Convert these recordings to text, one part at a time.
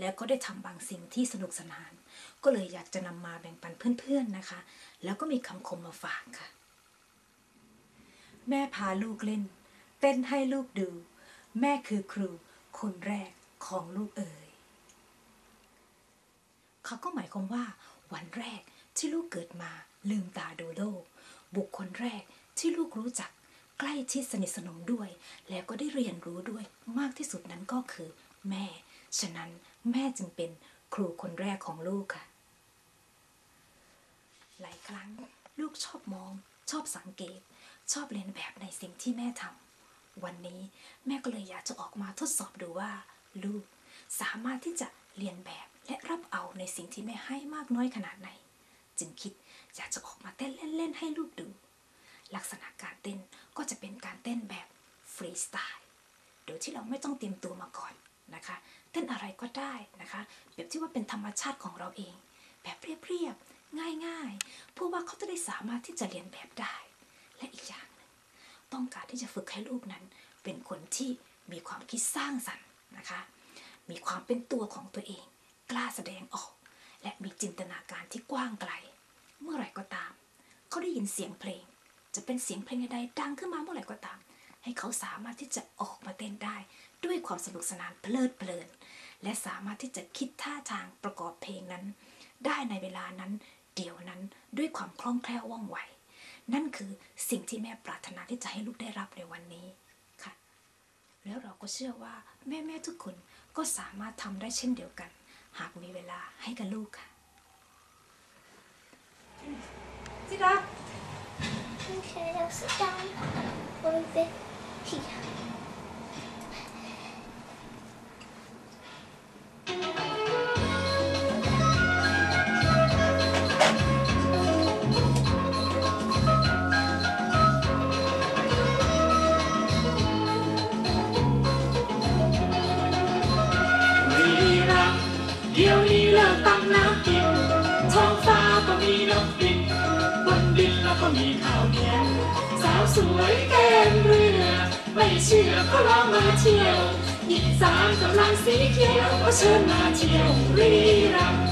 แล้วก็ได้ทำบางสิ่งที่สนุกสนาน ก็เลยอยากจะนำมาแบ่งปันเพื่อนๆนะคะ แล้วก็มีคำคมมาฝากค่ะ แม่พาลูกเล่น เต้นให้ลูกดู แม่คือครู คนแรกของลูกเอ๋ยเขาก็หมายความว่า วันแรกที่ลูกเกิดมาลืมตาดูโลก บุคคลแรกที่ลูกรู้จักใกล้ชิดสนิทสนมด้วย แล้วก็ได้เรียนรู้ด้วยมากที่สุดนั้นก็คือ แม่ ฉะนั้น แม่จึงเป็นครูคนแรกของลูกค่ะ หลายครั้งลูกชอบมอง ชอบสังเกต ชอบเรียนแบบในสิ่งที่แม่ทำวันนี้แม่ก็เลยอยากจะออกมาทดสอบดูว่า ลูกสามารถที่จะเรียนแบบและรับเอาในสิ่งที่แม่ให้มากน้อยขนาดไหน จึงคิดอยากจะออกมาเต้นเล่นๆให้ลูกดู ลักษณะการเต้นก็จะเป็นการเต้นแบบฟรีสไตล์โดยที่เราไม่ต้องเตรียมตัวมาก่อน นะคะเต้นอะไรก็ได้นะคะแบบที่ว่าเป็นธรรมชาติของเราเอง แบบเรียบๆง่ายๆเพื่อว่าเขาจะได้สามารถที่จะเรียนแบบได้ และอีกอย่างหนึ่งต้องการที่จะฝึกให้ลูกนั้น เป็นคนที่มีความคิดสร้างสรรค์นะคะ มีความเป็นตัวของตัวเอง กล้าแสดงออก และมีจินตนาการที่กว้างไกล เมื่อไหร่ก็ตาม เขาได้ยินเสียงเพลง จะเป็นเสียงเพลงใดดังขึ้นมาเมื่อไหร่ก็ตาม ให้เขาสามารถที่จะออกมาเต้นได้ ด้วยความสนุกสนานเพลิดเพลิน และสามารถที่จะคิดท่าทางประกอบเพลงนั้น ได้ในเวลานั้นเดี๋ยวนั้นด้วยความคล่องแคล่วว่องไว นั่นคือสิ่งที่แม่ปรารถนาที่จะให้ลูกได้รับในวันนี้ค่ะ แล้วเราก็เชื่อว่าแม่ๆทุกคนก็สามารถทำได้เช่นเดียวกัน หากมีเวลาให้กับลูกค่ะสิดา Okay, I'll sit down for a bit here. – รีรังเดี๋ยวนี้เลิกตั้งน้ำกิน ท้องฟ้าก็มีนกบิน บนดินแล้วก็มีข้าวเหนียวสาวสวยแก้มเรือ ไม่เชื่อก็ลองมาเที่ยวอีสานกำลังสีเขียวก็เชิญมาเที่ยวรีรัง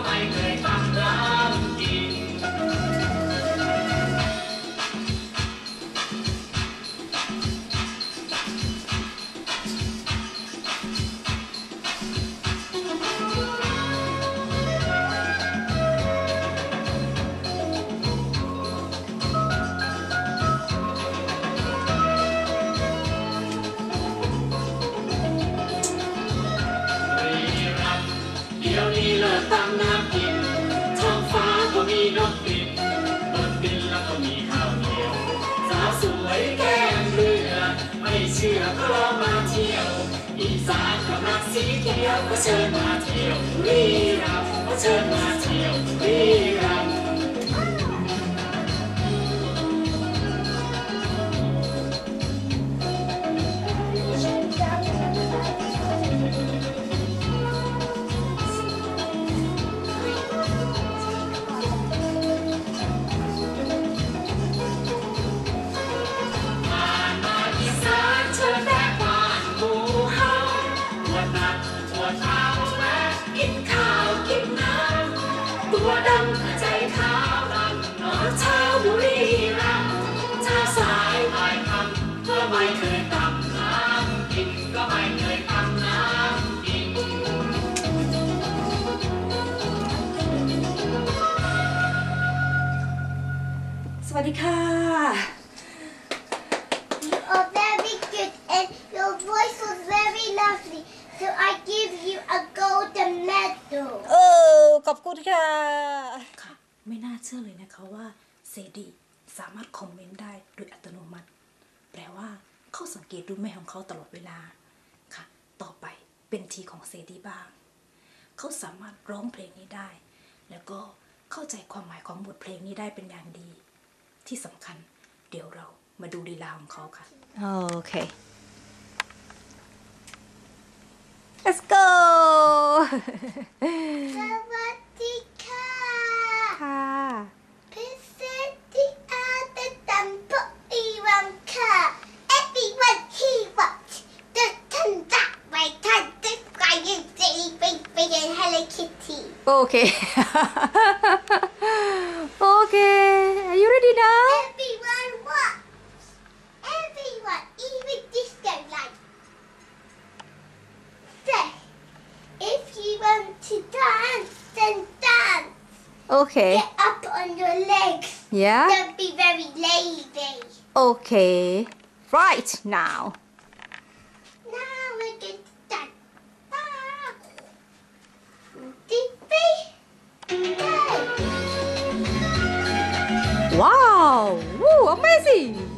ำกิ ชื่อก็ลองมาเที่ยวอีสานกำลังสีเขียวก็เชิญมาเที่ยวรีรัมย์ก็เชิญมาเที่ยวรีรัม สวัสดีค่ะ You are very good and your voice was very lovely. So I give you a golden medal. เออขอบอบคุณค่ะ ค่ะ ไม่น่าเชื่อเลยนะคะว่าเซดีสามารถคอมเมนต์ได้โดยอัตโนมัติ แปลว่าเขาสังเกตดูแม่ของเขาตลอดเวลา ค่ะ ต่อไปเป็นทีของเซดีบ้าง เขาสามารถร้องเพลงนี้ได้ แล้วก็เข้าใจความหมายของบทเพลงนี้ได้เป็นอย่างดี ที่สำคัญ เดี๋ยวเรามาดูลีลาของเขาค่ะ โอเค let's go สวัสดีค่ะค่ะ พิเศษที่อาจจะทำพวกอีวังค่ะ everyone he watch จะทันจักไปทันจะไปยังจะไปไปยัง Hello Kitty โอเค Yeah? Don't be very lazy. Okay. Right now. Now get. Wow! Woo, amazing!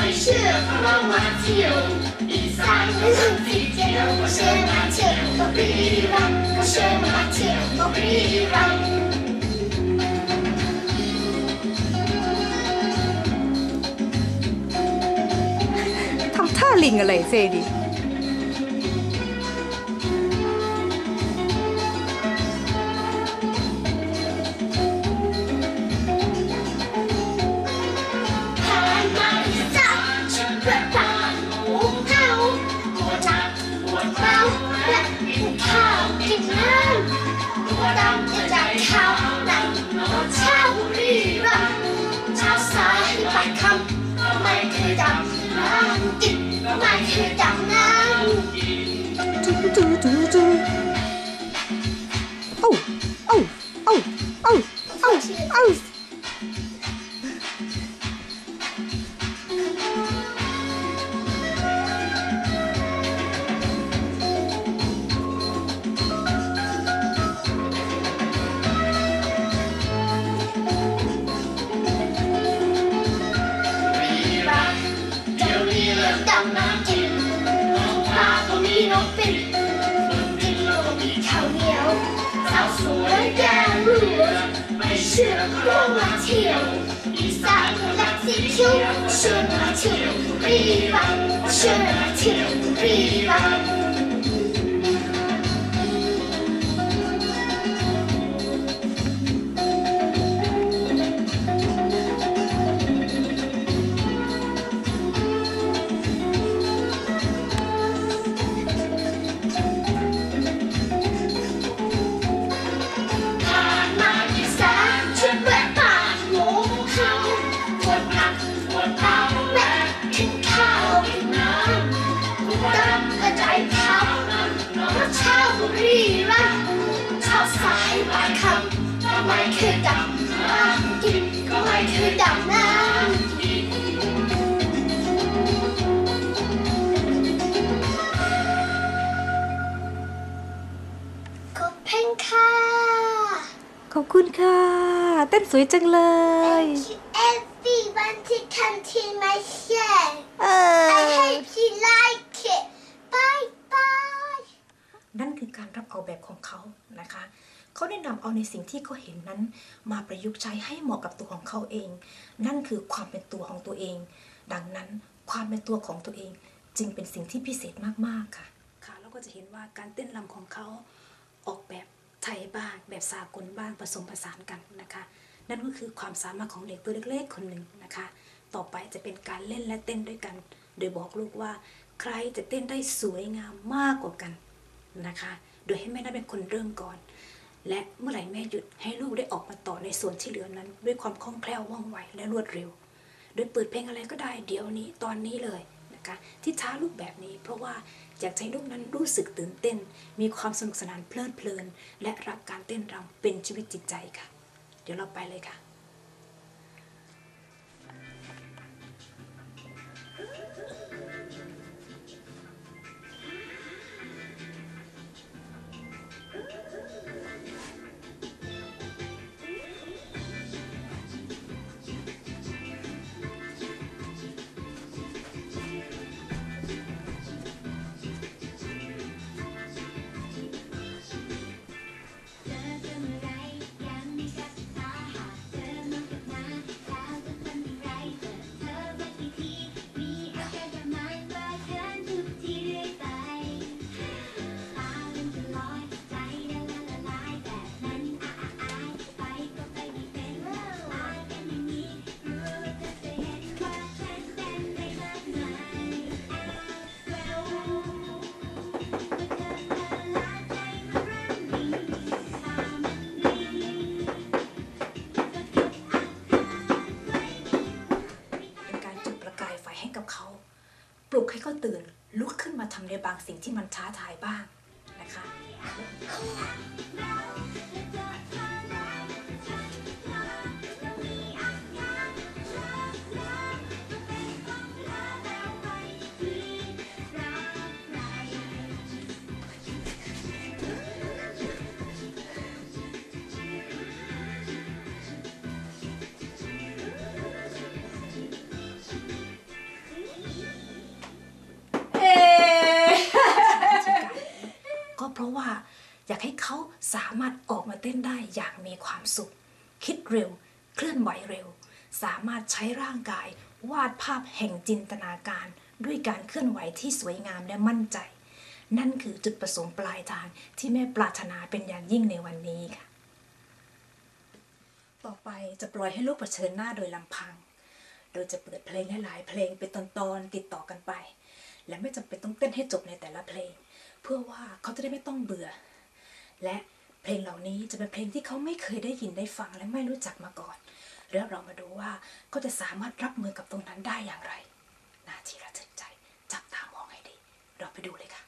ไม่เชื่อก็ลองมาเที่ยวอีสานไม่ต้องสีเที่ยวำตัวดำจะจากข้าวหนักนอนเช้าบุรีรัมย์เช้าสา ไม่เชื่อก็ลองม เต้นสวยจังเลย Thank you everyone to come to my show. เอ I อ hope you like it. Bye bye. นั่นคือการรับเอาแบบของเขานะคะเขาได้นำเอาในสิ่งที่เขาเห็นนั้น มาประยุกต์ใช้ให้เหมาะกับตัวของเขาเอง นั่นคือความเป็นตัวของตัวเอง ดังนั้นความเป็นตัวของตัวเอง จึงเป็นสิ่งที่พิเศษมากๆค่ะค่ะแล้วก็จะเห็นว่าการเต้นรำของเขาออกแบบไทยบ้าง แบบสากลบ้างผสมผสานกันนะคะ นั่นก็คือความสามารถของเด็กตัวเล็กๆคนหนึ่งนะคะ ต่อไปจะเป็นการเล่นและเต้นด้วยกัน โดยบอกลูกว่า ใครจะเต้นได้สวยงามมากกว่ากันนะคะ โดยให้แม่ได้นเป็นคนเริ่มก่อน และเมื่อไหร่แม่หยุดให้ลูกได้ออกมาต่อในส่วนที่เหลือนั้น ด้วยความคล่องแคล่วว่องไวและรวดเร็ว โดยเปิดเพลงอะไรก็ได้เดี๋ยวนี้ตอนนี้เลยนะคะที่ท้าลูกแบบนี้ เพราะว่า อยากให้ลูกนั้นรู้สึกตื่นเต้น มีความสนุกสนานเพลิดเพลิน และรักการเต้นรำเป็นชีวิตจิตใจค่ะ เดี๋ยวเราไปเลยค่ะ เขาตื่นลุกขึ้นมาทำในบางสิ่งที่มันท้าทายบ้างนะคะ อยากให้เขาสามารถออกมาเต้นได้อย่างมีความสุข คิดเร็ว เคลื่อนไหวเร็ว สามารถใช้ร่างกายวาดภาพแห่งจินตนาการ ด้วยการเคลื่อนไหวที่สวยงามและมั่นใจ นั่นคือจุดประสงค์ปลายทางที่แม่ปรารถนาเป็นอย่างยิ่งในวันนี้ค่ะ ต่อไปจะปล่อยให้ลูกเผชิญหน้าโดยลำพัง โดยจะเปิดเพลงหลายๆ เพลงเป็นตอนๆติดต่อกันไป และไม่จำเป็นต้องเต้นให้จบในแต่ละเพลง เพื่อว่าเขาจะได้ไม่ต้องเบื่อ และเพลงเหล่านี้จะเป็นเพลงที่เขาไม่เคยได้ยินได้ฟังและไม่รู้จักมาก่อน เรื่องเรามาดูว่าเขาจะสามารถรับมือกับตรงนั้นได้อย่างไร นาทีระทึกใจ จับตามองให้ดี เราไปดูเลยค่ะ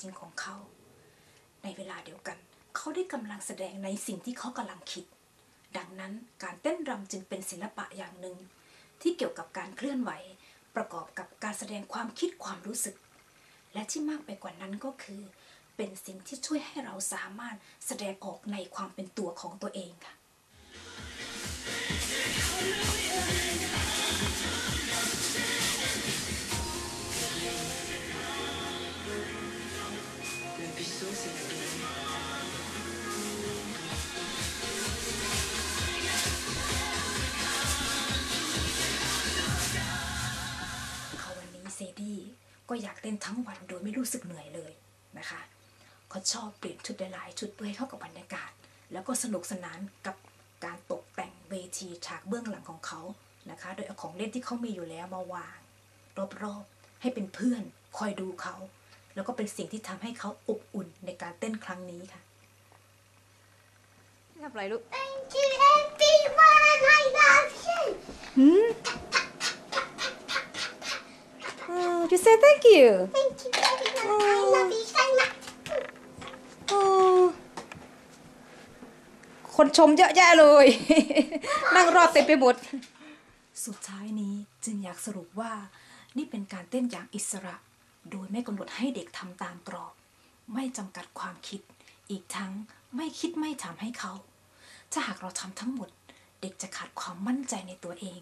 จริงของเขา ในเวลาเดียวกัน เขาได้กำลังแสดงในสิ่งที่เขากำลังคิด ดังนั้นการเต้นรำจึงเป็นศิลปะอย่างหนึ่ง ที่เกี่ยวกับการเคลื่อนไหว ประกอบกับการแสดงความคิดความรู้สึก และที่มากไปกว่านั้นก็คือ เป็นสิ่งที่ช่วยให้เราสามารถแสดงออกในความเป็นตัวของตัวเองค่ะ ก็อยากเต้นทั้งวันโดยไม่รู้สึกเหนื่อยเลยนะคะเขาชอบเปลี่ยนชุดหลายๆชุดเพื่อให้เข้ากับบรรยากาศ แล้วก็สนุกสนานกับการตกแต่งเวทีฉากเบื้องหลังของเขานะคะ โดยเอาของเล่นที่เขามีอยู่แล้วมาวาง รอบๆให้เป็นเพื่อนคอยดูเขา แล้วก็เป็นสิ่งที่ทำให้เขาอบอุ่นในการเต้นครั้งนี้ค่ะทำไรลูก Thank you everyone I love you หืมเออ you say thank you Thank you everyone I love you so much โอ้คนชมเยอะแยะเลย นั่งรอบเต็มไปหมด สุดท้ายนี้จึงอยากสรุปว่า นี่เป็นการเต้นอย่างอิสระ โดยไม่กำหนดให้เด็กทำตามกรอบ ไม่จำกัดความคิด อีกทั้งไม่คิดไม่ทำให้เขา ถ้าหากเราทำทั้งหมด เด็กจะขาดความมั่นใจในตัวเอง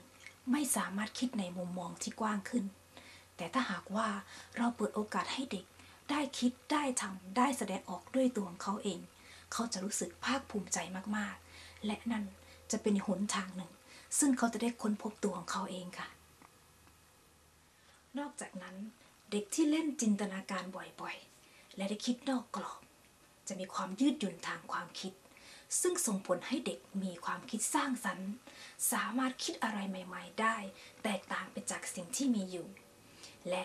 ไม่สามารถคิดในมุมมองที่กว้างขึ้น แต่ถ้าหากว่าเราเปิดโอกาสให้เด็กได้คิดได้ทำได้แสดงออกด้วยตัวของเขาเอง เขาจะรู้สึกภาคภูมิใจมากๆ และนั่นจะเป็นหนทางหนึ่ง ซึ่งเขาจะได้ค้นพบตัวของเขาเองค่ะ นอกจากนั้นเด็กที่เล่นจินตนาการบ่อยๆ และได้คิดนอกกรอบ จะมีความยืดหยุ่นทางความคิด ซึ่งส่งผลให้เด็กมีความคิดสร้างสรรค์ สามารถคิดอะไรใหม่ ๆ ได้ แตกต่างไปจากสิ่งที่มีอยู่ และ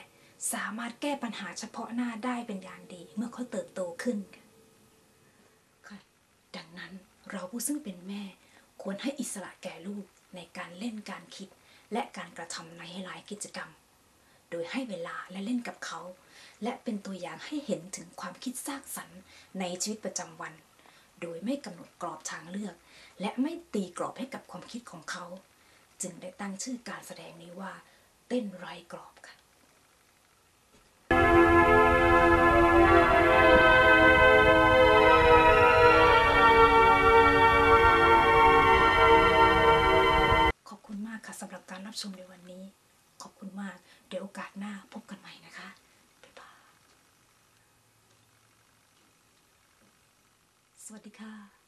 สามารถแก้ปัญหาเฉพาะหน้าได้เป็นอย่างดี เมื่อเขาเติบโตขึ้นค่ะดังนั้นเราผู้ซึ่งเป็นแม่ ควรให้อิสระแก่ลูกในการเล่นการคิด และการกระทำในหลายกิจกรรม โดยให้เวลาและเล่นกับเขา และเป็นตัวอย่างให้เห็นถึงความคิดสร้างสรรค์ในชีวิตประจำวัน โดยไม่กำหนดกรอบทางเลือก และไม่ตีกรอบให้กับความคิดของเขา จึงได้ตั้งชื่อการแสดงนี้ว่า เต้นไร้กรอบค่ะ สำหรับการรับชมในวันนี้ ขอบคุณมาก เดี๋ยวโอกาสหน้าพบกันใหม่นะคะบ๊ายบายสวัสดีค่ะ